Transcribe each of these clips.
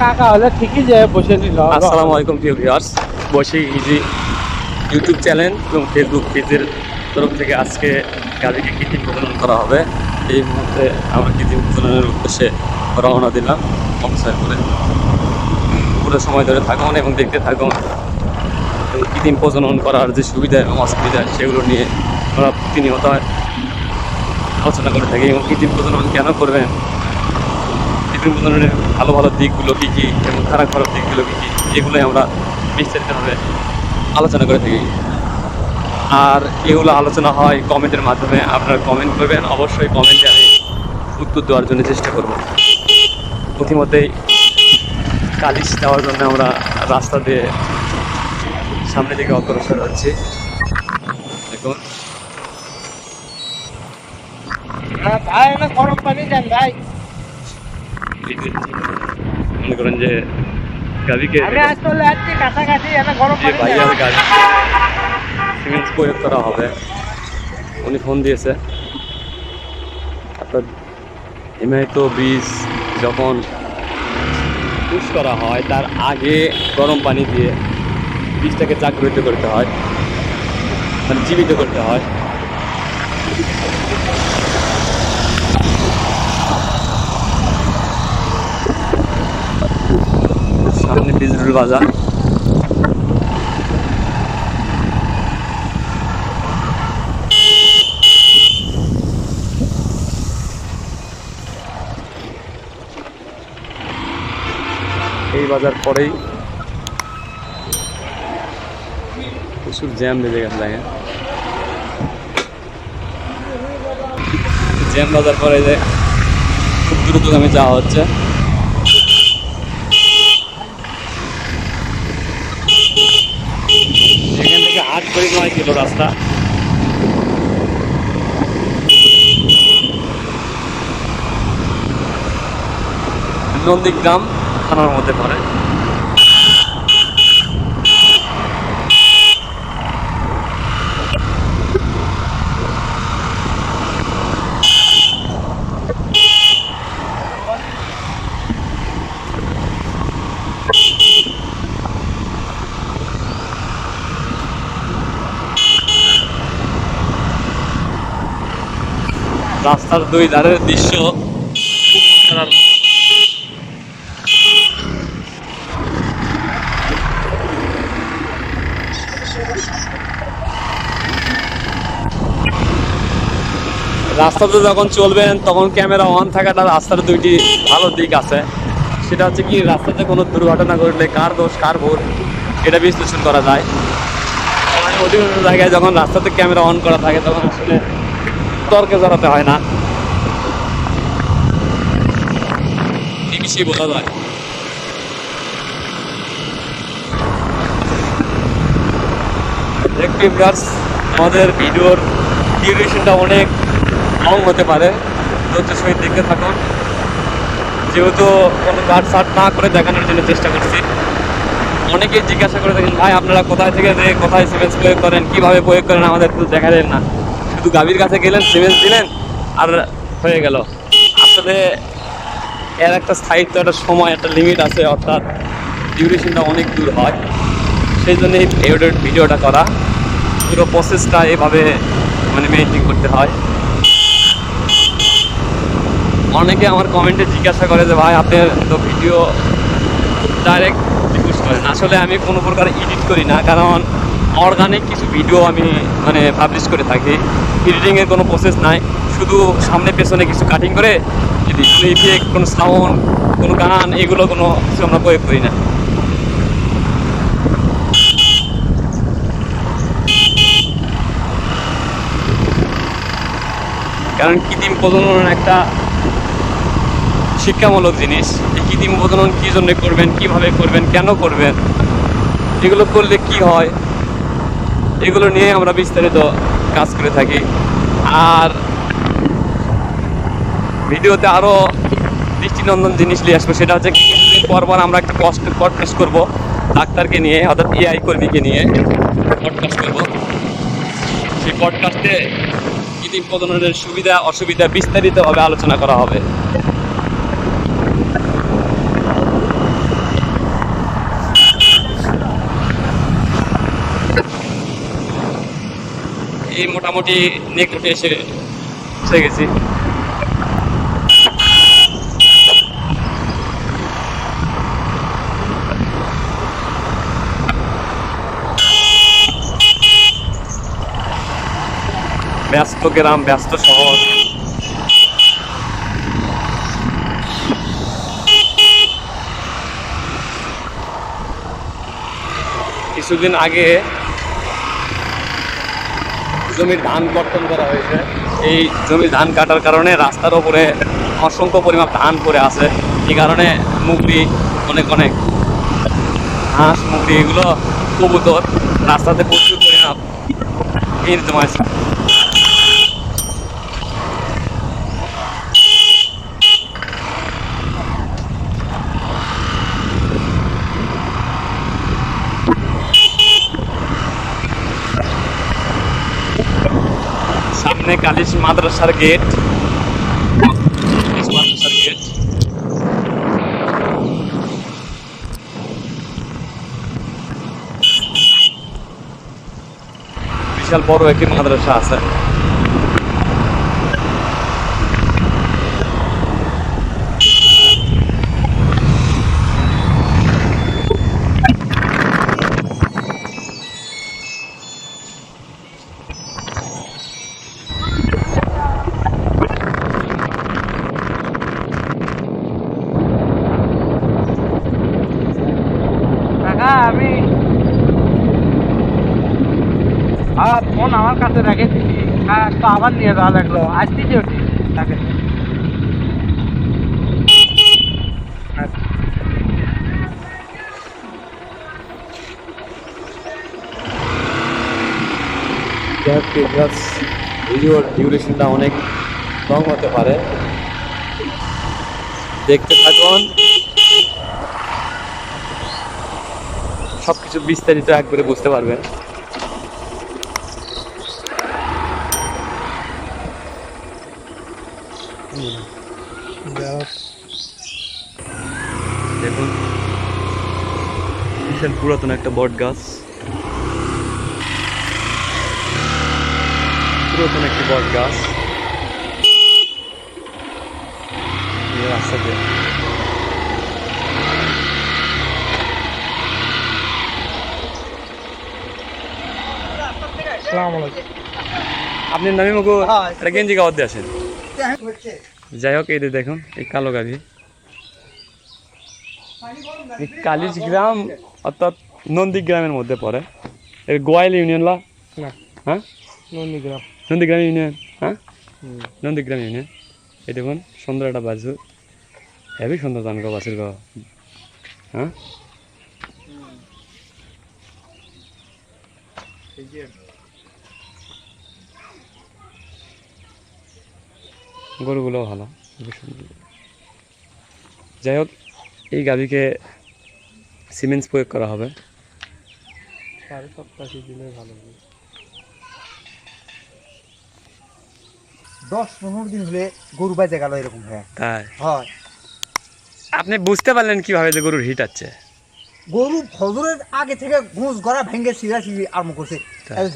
কাকা হলে ঠিকই যে বসে নিল। আসসালামু আলাইকুম, প্রিয় ভিউয়ার্স ইউটিউব চ্যানেল এবং ফেসবুক পেজের তরফ থেকে আজকে গাড়িকে কৃত্রিম প্রজনন করা হবে। এই মুহূর্তে আমরা কৃত্রিম প্রজননের উদ্দেশ্যে রওনা দিলাম মোটরসাইকেল করে। পুরো সময় ধরে থাকুন এবং দেখতে থাকুন। কৃত্রিম প্রজনন করার যে সুবিধা এবং অসুবিধা, সেগুলো নিয়ে আমরা প্রতিনিয়ত আলোচনা করে থাকি এবং কৃত্রিম প্রজনন কেন করবেন? কৃত্রিম প্রজননের ভালো ভালো দিকগুলো কী কী এবং খারাপ খারাপ দিকগুলো কী কী? এগুলোই আমরা বিস্তারিতভাবে আলোচনা করে থাকি। আর এগুলো আলোচনা হয় কমেন্টের মাধ্যমে। আপনারা কমেন্ট করবেন, অবশ্যই কমেন্টে আমি উত্তর দেওয়ার জন্য চেষ্টা করব। প্রতিমতেই কালিশ দেওয়ার জন্য আমরা রাস্তা দিয়ে সামনের দিকে অগ্রসর হচ্ছি। পানি দেন ভাই মনে করেন যে আসছি কাছাকাছি প্রয়োগ করা হবে উনি ফোন দিয়েছে অর্থাৎ হিমায়িত বীজ যখন পুশ করা হয় তার আগে গরম পানি দিয়ে বীজটাকে জাগ্রত করতে হয় মানে জীবিত করতে হয় বিজরুল বাজার। এই বাজার পরেই প্রচুর জ্যাম বেজে গেছে, দেখেন। জ্যাম বাজার পরে যে খুব দ্রুতগামী যাওয়া হচ্ছে এখান থেকে আট করে নয় কিলো রাস্তা। নন্দীগ্রাম থানার মধ্যে পড়ে। রাস্তার দুই ধারের দৃশ্য রাস্তাতে যখন চলবেন, তখন ক্যামেরা অন থাকাটা রাস্তার দুইটি ভালো দিক আছে। সেটা হচ্ছে কি, রাস্তাতে কোনো দুর্ঘটনা ঘটলে কার দোষ, কার ভুল, এটা বিশ্লেষণ করা যায়। অধিকাংশ জায়গায় যখন রাস্তাতে ক্যামেরা অন করা থাকে, তখন আসলে তর্কে জড়াতে হয় না। নিমিশেই বোঝা যায় দেখতে ভিউয়ার্স আমাদের ভিডিওর ডিউরেশনটা অনেক লং হতে পারে। ধৈর্য সহিত দেখতে থাকুন যেহেতু কোনো কাট সাট না করে দেখানোর জন্য চেষ্টা করছি। অনেকেই জিজ্ঞাসা করে থাকেন ভাই, আপনারা কোথায় থেকে যে কোথায় সিমেন্স প্রয়োগ করেন? কীভাবে প্রয়োগ করেন? আমাদের একটু দেখালেন না। শুধু গাভীর কাছে গেলেন সিমেন্স দিলেন, আর হয়ে গেল। আসলে এর একটা স্থায়িত্ব, একটা সময়, একটা লিমিট আছে, অর্থাৎ ডিউরেশনটা অনেক দূর হয়। সেই জন্য এই ভিডিওটা- করা। পুরো প্রসেসটা এভাবে মানে মেনটেন করতে হয়। অনেকে আমার কমেন্টে জিজ্ঞাসা করে যে, ভাই আপনি তো ভিডিও ডাইরেক্ট রিপোস্ট করেন। আসলে আমি কোনো প্রকার এডিট করি না, কারণ অর্গানিক কিছু ভিডিও আমি মানে পাবলিশ করে থাকি। এডিটিংয়ের কোনো প্রসেস নাই। শুধু সামনে পেছনে কিছু কাটিং করে যদি কোনো ইফেক্ট কোনো সাউন্ড, কোনো গান, এগুলো কোনো কিছু আমরা প্রয়োগ করি না। কারণ কৃত্রিম প্রজনন একটা শিক্ষামূলক জিনিস। এই কৃত্রিম প্রজনন কী জন্য করবেন, কীভাবে করবেন, কেন করবেন, এগুলো করলে কি হয়, এগুলো নিয়ে আমরা বিস্তারিত কাজ করে থাকি। আর ভিডিওতে আরও দৃষ্টিনন্দন জিনিস নিয়ে আসব, সেটা হচ্ছে কিছুদিন পর পর আমরা একটা কষ্ট পডকাস্ট করব ডাক্তারকে নিয়ে, অর্থাৎ এআই কর্মীকে নিয়ে পডকাস্ট করব। সেই পডকাস্টে কৃত্রিম প্রজননের সুবিধা, অসুবিধা বিস্তারিতভাবে আলোচনা করা হবে। এই মোটামুটি নেকড়ে এসে পৌঁছে গেছি। ব্যস্ত গ্রাম, ব্যস্ত শহর। কিছুদিন আগে জমির ধান কর্তন করা হয়েছে। এই জমির ধান কাটার কারণে রাস্তার ওপরে অসংখ্য পরিমাণ ধান পড়ে আছে। এই কারণে মুগরি, অনেক অনেক হাঁস, মুগরি, এগুলো কবুতর রাস্তাতে প্রচুর পরিমাণ ভিড় জমাইছে সামনে কালিস গেট। মাদ্রাসার গেট। বিশাল বড় একটি মাদ্রাসা আছে। ভিডিওর ডিউরেশনটা অনেক লং হতে পারে। দেখতে থাকুন। সবকিছু বিস্তারিত একবারে বুঝতে পারবেন। দেখুন, বিশাল পুরাতন একটা বট গাছ। পুরাতন একটি বট গাছ রাস্তা দিয়ে আসসালামু আলাইকুম আপনি নামি মুখো। একটা গেঞ্জি গাওয়ার দিয়ে আসেন। যাই হোক এই যে দেখুন এই কালো গাভি। এই কালিজ গ্রাম অর্থাৎ নন্দীগ্রামের মধ্যে পড়ে। এই গোয়াইল ইউনিয়ন লা হ্যাঁ? নন্দীগ্রাম। নন্দীগ্রাম ইউনিয়ন হ্যাঁ? নন্দীগ্রাম ইউনিয়ন। এই দেখুন সুন্দর একটা বাছুর হেভি সুন্দর জান গো বাছুর গো। হ্যাঁ? গরুগুলো ভালো যাই হোক এই গাভীকে সিমেন্টস প্রয়োগ করা হবে। সাড়ে সপ্তাহে দিলে ভালো দশ পনেরো দিন হলে গরু বাজে গেল এরকম হ্যাঁ। তাই? হয়। আপনি বুঝতে পারলেন কীভাবে যে গরুর হিট আছে? গরু ফজরের আগে থেকে ঘুষ গড়া ভেঙে সিরা সিঁড়ি আরম্ভ করছে।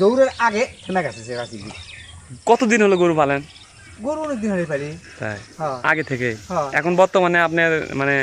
জৌরের আগে থেমে গেছে সিরা সিঁড়ি কতদিন হলো গরু পালেন? গরু অনেক দিন হলে পারি তাই। হ্যাঁ। আগে থেকে? হ্যাঁ। এখন বর্তমানে আপনার মানে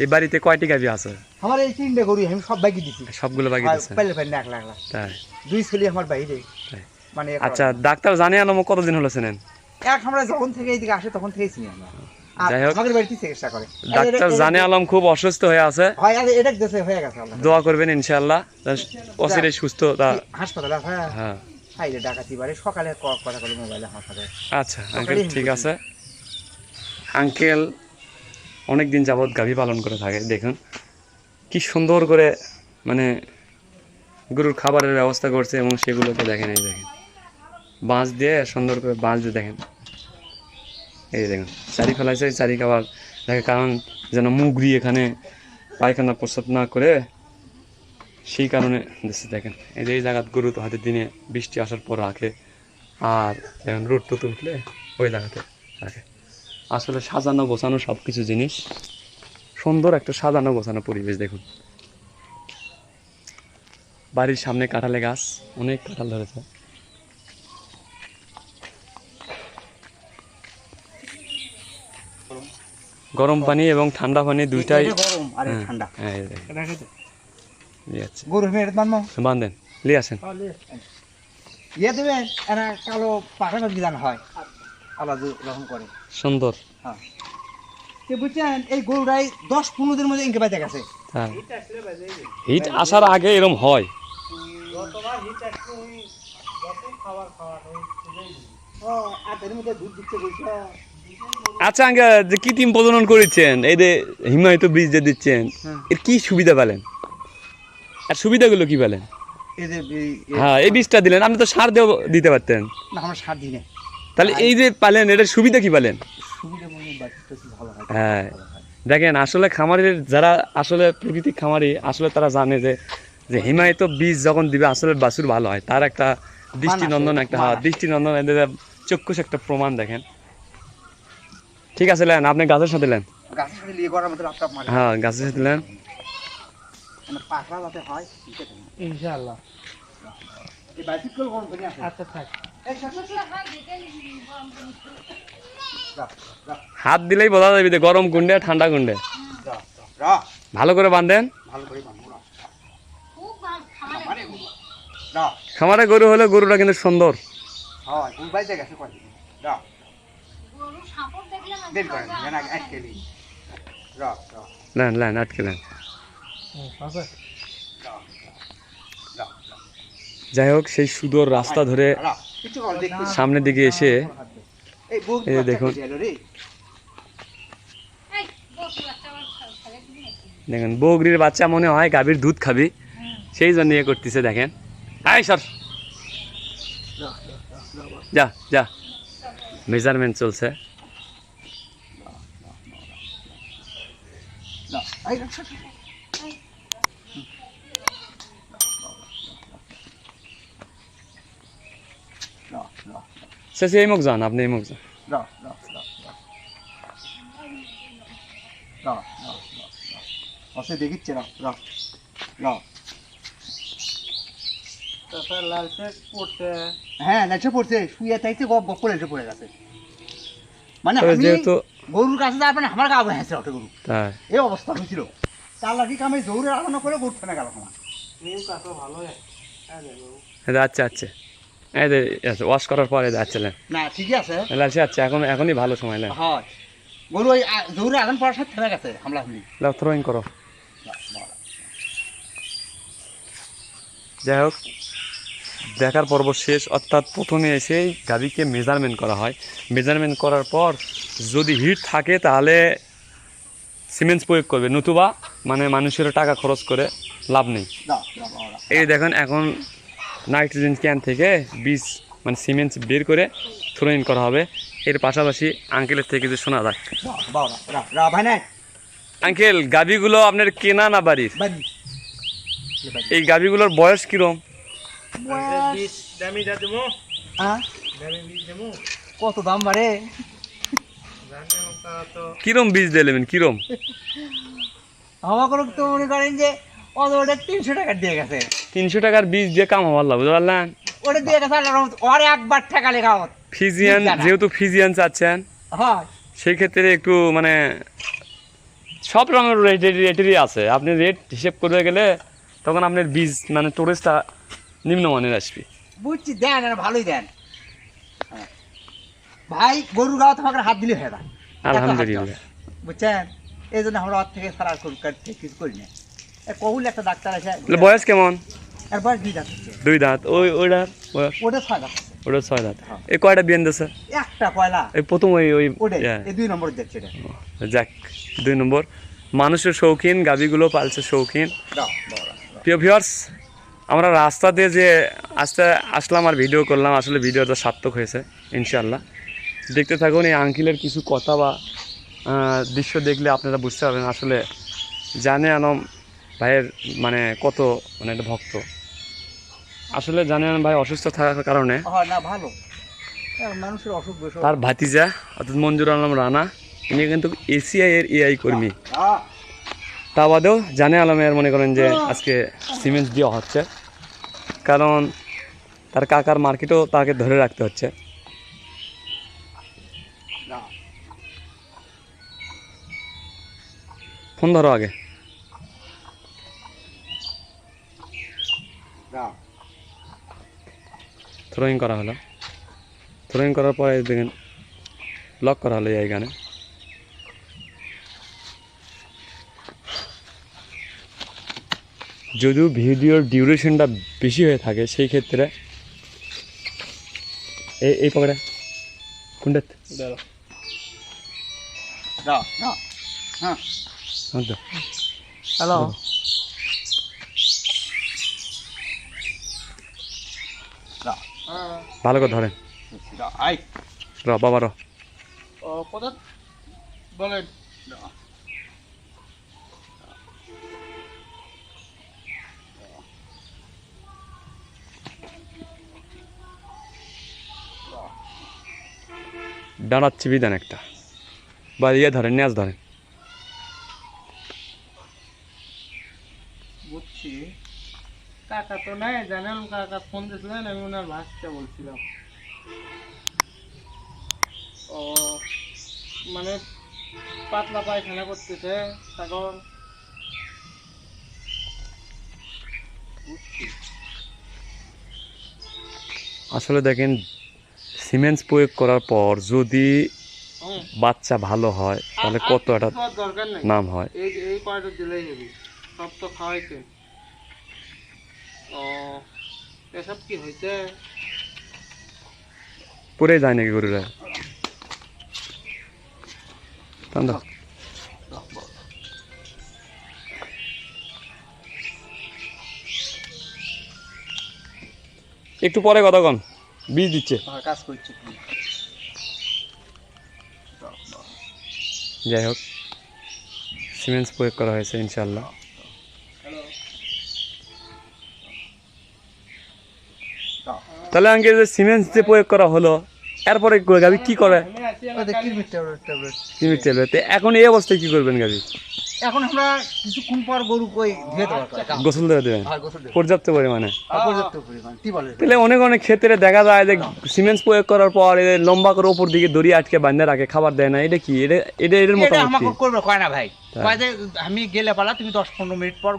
এই বাড়িতে কয়টি গাভী আছে? আমার এই তিনটে গরু আমি সব বাইকে দিছি। সবগুলো বাকি আর দিচ্ছে পাইলে পাইলে একলা একলা। তাই। দুই ছেলে আমার বাইরে মানে আচ্ছা ডাক্তার জানে আলম কতদিন হলো চেনেন? এক আমরা যখন থেকে এইদিকে আসে তখন থেকেই চিনি আমরা। ডাক্তার জানে আলম খুব অসুস্থ হয়ে আছে। হয় দোয়া করবেন অচিরে সুস্থ হাসপাতালে সকালে কথা বলে মোবাইলে আচ্ছা আঙ্কেল ঠিক আছে। আঙ্কেল অনেক দিন যাবৎ গাভী পালন করে থাকে দেখুন। কি সুন্দর করে মানে গরুর খাবারের ব্যবস্থা করছে এবং সেগুলোকে দেখেন এই দেখেন। বাঁশ দিয়ে সুন্দর করে বাঁশ দিয়ে দেখেন। এই দেখুন চারি ফেলাইছে চারি খাবার দেখে কারণ যেন মুগরি এখানে পায়খানা প্রস্রাব না করে, সেই কারণে দিচ্ছে দেখেন। এই যে এই জায়গাত গরু তো হয়তো দিনে বৃষ্টি আসার পর রাখে, আর যেমন রোড টুত উঠলে ওই জায়গাতে রাখে। আসলে সাজানো গোছানো সব কিছু জিনিস, সুন্দর একটা সাজানো গোছানো পরিবেশ, দেখুন। বাড়ির সামনে কাঁঠালে গাছ, অনেক কাঁঠাল ধরেছে। গরম পানি এবং ঠান্ডা পানি দুইটাই গরম আর হ্যাঁ, ঠান্ডা। হ্যাঁ, এই দেখেন, রাখে তো নিয়ে যাচ্ছে। গরু মেরে মানবো বান্ধেন লিয়ে আসেন। ইয়ে দেবেন এরা কালো হয়। আলাদা রকম করে। সুন্দর। হ্যাঁ। বুঝছেন এই গরুটাই দশ পনেরো দিনের মধ্যে ইনকে বাইতে গেছে। হ্যাঁ। হিট আসার আগে এরম হয়। ও আর এর মধ্যে দুধ দিচ্ছে বলছে। আচ্ছা আঙ্কা যে কৃত্রিম প্রজনন করেছেন? এই যে হিমায়িত বীজ যে দিচ্ছেন হ্যাঁ। এর কি সুবিধা পেলেন? আর সুবিধাগুলো কি পেলেন? হ্যাঁ এই বীজটা দিলেন আপনি তো সার দিয়েও দিতে পারতেন। না আমরা সার দিই না তাহলে এই যে পালেন এটার সুবিধা কি পেলেন? হয়। দেখেন আসলে খামারের যারা আসলে প্রকৃতিক খামারি আসলে তারা জানে যে যে হিমায়িত বীজ যখন দিবে আসলে বাছুর ভালো হয়। তার একটা দৃষ্টিনন্দন একটা হ্যাঁ। দৃষ্টিনন্দন এদের চক্ষুষ একটা প্রমাণ দেখেন। ঠিক আছে লেন আপনি গাছের সাথে লেন। গাছের সাথে মতো হ্যাঁ গাছের সাথে লেন। মানে পাকড়া যাতে হয় ইনশাআল্লাহ। এই বাইসিকল কোন করে আছে আচ্ছা থাক। হাত দিলেই বোঝা যাবে যে গরম কুন্ডে ঠান্ডা যা ভালো করে বাঁধেন। খামারে গরু। হলে গরুটা কিন্তু সুন্দর। হয় গেছে বের করেন আটকে যাই হোক সেই সুদূর রাস্তা ধরে সামনের দিকে এসে দেখুন। দেখেন বগরির বাচ্চা মনে হয় গাভীর দুধ খাবি। সেই জন্য ইয়ে করতেছে দেখেন। আয় সর। যা যা। মেজারমেন্ট চলছে। রাখা শেষে এই মুখ যান, আপনি এই মুখ যান। দেখিচ্ছে না যা যা তারপর লালচে পড়তে হ্যাঁ নেচে পড়ছে। শুয়ে থাকছে গপ গপ করে এসে পড়ে গেছে। মানে আমি যেহেতু গরুর কাছে যাবেন আমার গা হয়েছে ওটা গরু। তাই। এই অবস্থা হয়েছিল। তার লাগি আমি জোরে আলাদা করে গরু ফেলে গেল আমার। হ্যাঁ। আচ্ছা আচ্ছা। এই ওয়াশ করার পরে যাচ্ছে না ঠিকই আছে। লালছে আচ্ছা এখন এখনই ভালো সময় লেন হয়। গরু ওই জোরে আগান পড়ার সাথে থেমে গেছে হামলা হামলি। লাও থ্রোয়িং করো। যাই হোক। দেখার পর্ব শেষ। অর্থাৎ প্রথমে এসেই গাড়িকে মেজারমেন্ট করা হয়। মেজারমেন্ট করার পর যদি হিট থাকে তাহলে সিমেন্ট প্রয়োগ করবে। নতুবা মানে মানুষের টাকা খরচ করে লাভ নেই। এই দেখেন এখন নাইট্রোজেন ক্যান থেকে বীজ মানে সিমেন্ট বের করে থ্রো ইন করা হবে। এর পাশাপাশি আঙ্কেলের থেকে যে শোনা যাক আঙ্কেল গাভিগুলো আপনার কেনা না বাড়ির। এই গাভিগুলোর বয়স কিরম? কত দাম বাড়ে কিরম বীজ দিলেন কিরম আমাকে তো মনে করেন যে ওটা তিনশো টাকা দিয়ে গেছে। তিনশো টাকার বীজ দিয়ে কাম হওয়ার লাভ বুঝতে ওটা দিয়ে গেছে ওর একবার টাকা লেখা ফিজিয়ান যেহেতু ফিজিয়ান চাচ্ছেন হয়। সেই ক্ষেত্রে একটু মানে সব রঙের রেটেরই আছে। আপনি রেট হিসেব করে গেলে তখন আপনার বীজ মানে স্টোরেজটা নিম্নমানের আসবে বুঝছি দেন আর ভালোই দেন। হ্যাঁ। ভাই গরুর গাও তোমাকে হাত দিলে হয়ে যায়। আলহামদুলিল্লাহ। বুঝছেন? এই জন্য আমরা ওর থেকে সারা করি কিছু করি না। একটা ডাক্তার আছে বয়স কেমন? এর বয়স দুই দাঁত দুই দাঁত। ওই ওইটার বয়স? ওটা ছয় দাঁত ওটা ছয় দাঁত। হ্যাঁ। এই কয়টা বিয়ান দিছে? একটা পয়লা এই প্রথম ওই ওই দুই নম্বর দেখছে এটা যাক দুই নম্বর। মানুষের শৌখিন গাভিগুলো পালছে শৌখিন। প্রিয় ভিউয়ার্স আমরা রাস্তা দিয়ে যে আস্তে আসলাম আর ভিডিও করলাম আসলে ভিডিওটা সার্থক হয়েছে ইনশাল্লাহ দেখতে থাকুন এই আঙ্কিলের কিছু কথা বা দৃশ্য দেখলে আপনারা বুঝতে পারবেন আসলে জানে আলম ভাইয়ের মানে কত মানে একটা ভক্ত। আসলে জানে আলম ভাই অসুস্থ থাকার কারণে ভালো। মানুষের অসুখ তার ভাতিজা অর্থাৎ মঞ্জুর আলম রানা ইনি কিন্তু এসিআই এর এআই কর্মী। তা বাদেও জানে আলমের মনে করেন যে আজকে সিমেন্ট দেওয়া হচ্ছে। কারণ তার কাকার মার্কেটও তাকে ধরে রাখতে হচ্ছে। ফোন ধরো আগে। থ্রোয়িং করা হলো। থ্রোয়িং করার পরে দেখেন লক করা হলো এই গানে। যদিও ভিডিওর ডিউরেশনটা বেশি হয়ে থাকে সেই ক্ষেত্রে এই এই পকেটে। কোনটা না। হ্যাঁ, হ্যালো। ভালো করে ধরেন। র বাবা র। ও কোথা বলেন। ডানার চিবি দেন একটা। বা ইয়ে ধরেন নেজ ধরেন। বুঝছি। কাকা তো নাই জানেন কাকা ফোন দিয়েছিলেন আমি ওনার ভাষটা বলছিলাম। ও মানে পাতলা পায়খানা করতেছে তখন আসলে দেখেন সিমেন্ট প্রয়োগ করার পর যদি। বাচ্চা ভালো হয় তাহলে কত একটা নাই। নাম হয়? এই এই দিলেই হবে। সব তো খাওয়াইছে। ও এসব কি হয়েছে পরে যায় নাকি গরুরা? একটু পরে কথা কন। বীজ দিচ্ছে। কাজ করছে। যাই হোক সিমেন্টস প্রয়োগ করা হয়েছে ইনশাল্লাহ তাহলে আঙ্কে যে সিমেন্টস যে প্রয়োগ করা হলো এরপরে গাবি কি করে ট্যাবলেট, এখন এই অবস্থায় কি করবেন গাবি? এখন আমরা কিছুক্ষণ পর গরু কই ধুয়ে দেওয়ার কথা। গোসল দেওয়া দেবেন হ্যাঁ। পর্যাপ্ত পরিমাণে। পর্যাপ্ত পরিমাণ, টিউবওয়েলের। তাহলে অনেক অনেক ক্ষেত্রে দেখা যায় যে সিমেন্টস প্রয়োগ করার পর এদের লম্বা করে উপর দিকে দড়ি আটকে বান্ধে রাখে খাবার দেয় না। এটা কি? এটা এটা আমাকে করবে কয় না ভাই? তাই। কয় যে আমি গেলে পালা তুমি দশ পনেরো মিনিট পর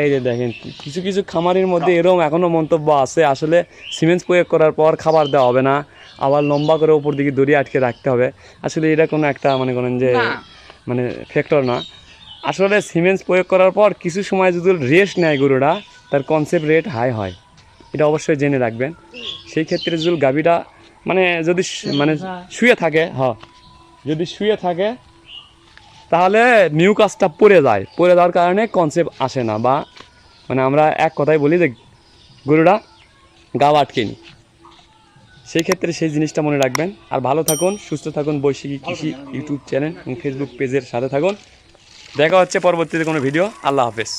এই যে দেখেন কিছু কিছু খামারের মধ্যে এরকম এখনও মন্তব্য আছে। আসলে সিমেন্টস প্রয়োগ করার পর খাবার দেওয়া হবে না। আবার লম্বা করে উপর দিকে দড়ি আটকে রাখতে হবে। আসলে এটা কোনো একটা মনে করেন যে মানে ফ্যাক্টর না। আসলে সিমেন্টস প্রয়োগ করার পর কিছু সময় যদি রেস্ট নেয় গরুটা তার কনসেপ্ট রেট হাই হয়। এটা অবশ্যই জেনে রাখবেন। সেই ক্ষেত্রে যদি গাভীটা মানে যদি মানে শুয়ে থাকে হ। যদি শুয়ে থাকে তাহলে নিউ কাজটা পড়ে যায়। পড়ে যাওয়ার কারণে কনসেপ্ট আসে না বা মানে আমরা এক কথাই বলি যে গরুটা গাও আটকেনি। সেই ক্ষেত্রে সেই জিনিসটা মনে রাখবেন। আর ভালো থাকুন সুস্থ থাকুন বৈশাখী কৃষি ইউটিউব চ্যানেল এবং ফেসবুক পেজের সাথে থাকুন। দেখা হচ্ছে পরবর্তীতে কোনো ভিডিও। আল্লাহ হাফেজ।